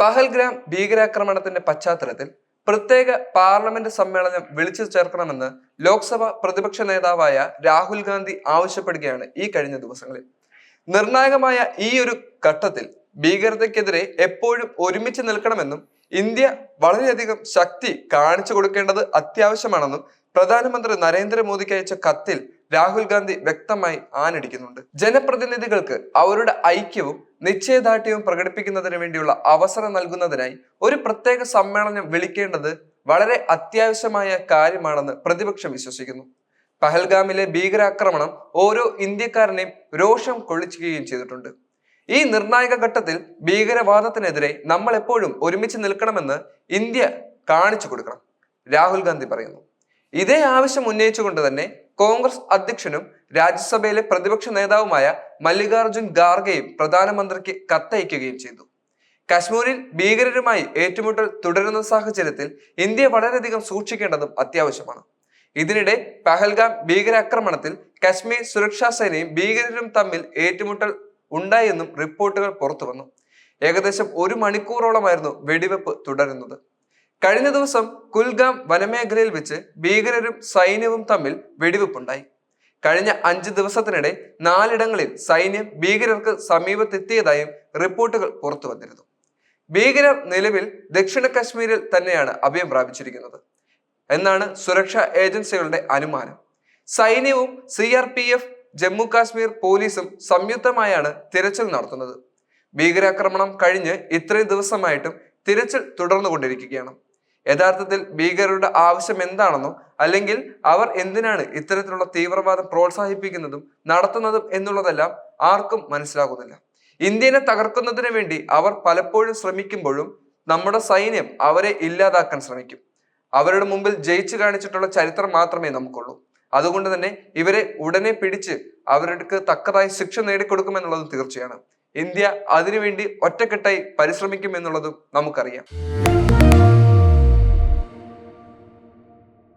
പഹൽഗ്രാം ഭീകരാക്രമണത്തിന്റെ പശ്ചാത്തലത്തിൽ പ്രത്യേക പാർലമെന്റ് സമ്മേളനം വിളിച്ചു ചേർക്കണമെന്ന് ലോക്സഭ പ്രതിപക്ഷ നേതാവായ രാഹുൽ ഗാന്ധി ആവശ്യപ്പെടുകയാണ് ഈ കഴിഞ്ഞ ദിവസങ്ങളിൽ. നിർണായകമായ ഈ ഒരു ഘട്ടത്തിൽ ഭീകരതയ്ക്കെതിരെ എപ്പോഴും ഒരുമിച്ച് നിൽക്കണമെന്നും ഇന്ത്യ വളരെയധികം ശക്തി കാണിച്ചു കൊടുക്കേണ്ടത് അത്യാവശ്യമാണെന്നും പ്രധാനമന്ത്രി നരേന്ദ്രമോദിക്ക് അയച്ച കത്തിൽ രാഹുൽ ഗാന്ധി വ്യക്തമായി ആനടിക്കുന്നുണ്ട് ജനപ്രതിനിധികൾക്ക് അവരുടെ ഐക്യവും നിശ്ചയദാർഢ്യവും പ്രകടിപ്പിക്കുന്നതിന് വേണ്ടിയുള്ള അവസരം നൽകുന്നതിനായി ഒരു പ്രത്യേക സമ്മേളനം വിളിക്കേണ്ടത് വളരെ അത്യാവശ്യമായ കാര്യമാണെന്ന് പ്രതിപക്ഷം വിശ്വസിക്കുന്നു. പഹൽഗാമിലെ ഭീകരാക്രമണം ഓരോ ഇന്ത്യക്കാരനെയും രോഷം കൊള്ളിക്കുകയും ചെയ്തിട്ടുണ്ട്. ഈ നിർണായക ഘട്ടത്തിൽ ഭീകരവാദത്തിനെതിരെ നമ്മൾ എപ്പോഴും ഒരുമിച്ച് നിൽക്കണമെന്ന് ഇന്ത്യ കാണിച്ചു കൊടുക്കണം രാഹുൽ ഗാന്ധി പറയുന്നു. ഇതേ ആവശ്യം ഉന്നയിച്ചുകൊണ്ട് തന്നെ കോൺഗ്രസ് അധ്യക്ഷനും രാജ്യസഭയിലെ പ്രതിപക്ഷ നേതാവുമായ മല്ലികാർജുൻ ഖാർഗെയും പ്രധാനമന്ത്രിക്ക് കത്തയക്കുകയും ചെയ്തു. കശ്മീരിൽ ഭീകരരുമായി ഏറ്റുമുട്ടൽ തുടരുന്ന സാഹചര്യത്തിൽ ഇന്ത്യ വളരെയധികം സൂക്ഷിക്കേണ്ടതും അത്യാവശ്യമാണ്. ഇതിനിടെ പഹൽഗാം ഭീകരാക്രമണത്തിൽ കശ്മീർ സുരക്ഷാ സേനയും ഭീകരരും തമ്മിൽ ഏറ്റുമുട്ടൽ ഉണ്ടായെന്നും റിപ്പോർട്ടുകൾ പുറത്തുവന്നു. ഏകദേശം ഒരു മണിക്കൂറോളമായിരുന്നു വെടിവെപ്പ് തുടരുന്നത്. കഴിഞ്ഞ ദിവസം കുൽഗാം വനമേഖലയിൽ വെച്ച് ഭീകരരും സൈന്യവും തമ്മിൽ വെടിവെപ്പുണ്ടായി. കഴിഞ്ഞ അഞ്ച് ദിവസത്തിനിടെ നാലിടങ്ങളിൽ സൈന്യം ഭീകരർക്ക് സമീപത്തെത്തിയതായും റിപ്പോർട്ടുകൾ പുറത്തു വന്നിരുന്നു. ഭീകരർ നിലവിൽ ദക്ഷിണ കശ്മീരിൽ തന്നെയാണ് അഭയം പ്രാപിച്ചിരിക്കുന്നത്. എന്നാണ് സുരക്ഷാ ഏജൻസികളുടെ അനുമാനം. സൈന്യവും C R P F Jammu Kashmir പോലീസും സംയുക്തമായാണ് തിരച്ചിൽ നടത്തുന്നത്. ഭീകരാക്രമണം കഴിഞ്ഞ് ഇത്രയും ദിവസമായിട്ടും തിരച്ചിൽ തുടർന്നുകൊണ്ടിരിക്കുകയാണ്. യഥാർത്ഥത്തിൽ ഭീകരരുടെ ആവശ്യം എന്താണെന്നോ അല്ലെങ്കിൽ അവർ എന്തിനാണ് ഇത്തരത്തിലുള്ള തീവ്രവാദം പ്രോത്സാഹിപ്പിക്കുന്നതും നടത്തുന്നതും എന്നുള്ളതെല്ലാം ആർക്കും മനസ്സിലാകുന്നില്ല. ഇന്ത്യനെ തകർക്കുന്നതിന് വേണ്ടി അവർ പലപ്പോഴും ശ്രമിക്കുമ്പോഴും നമ്മുടെ സൈന്യം അവരെ ഇല്ലാതാക്കാൻ ശ്രമിക്കും. അവരുടെ മുമ്പിൽ ജയിച്ചു കാണിച്ചിട്ടുള്ള ചരിത്രം മാത്രമേ നമുക്കുള്ളൂ. അതുകൊണ്ട് തന്നെ ഇവരെ ഉടനെ പിടിച്ച് അവർക്ക് തക്കതായ ശിക്ഷ നേടിക്കൊടുക്കുമെന്നുള്ളതും തീർച്ചയാണ്. ഇന്ത്യ അതിനുവേണ്ടി ഒറ്റക്കെട്ടായി പരിശ്രമിക്കും എന്നുള്ളതും നമുക്കറിയാം.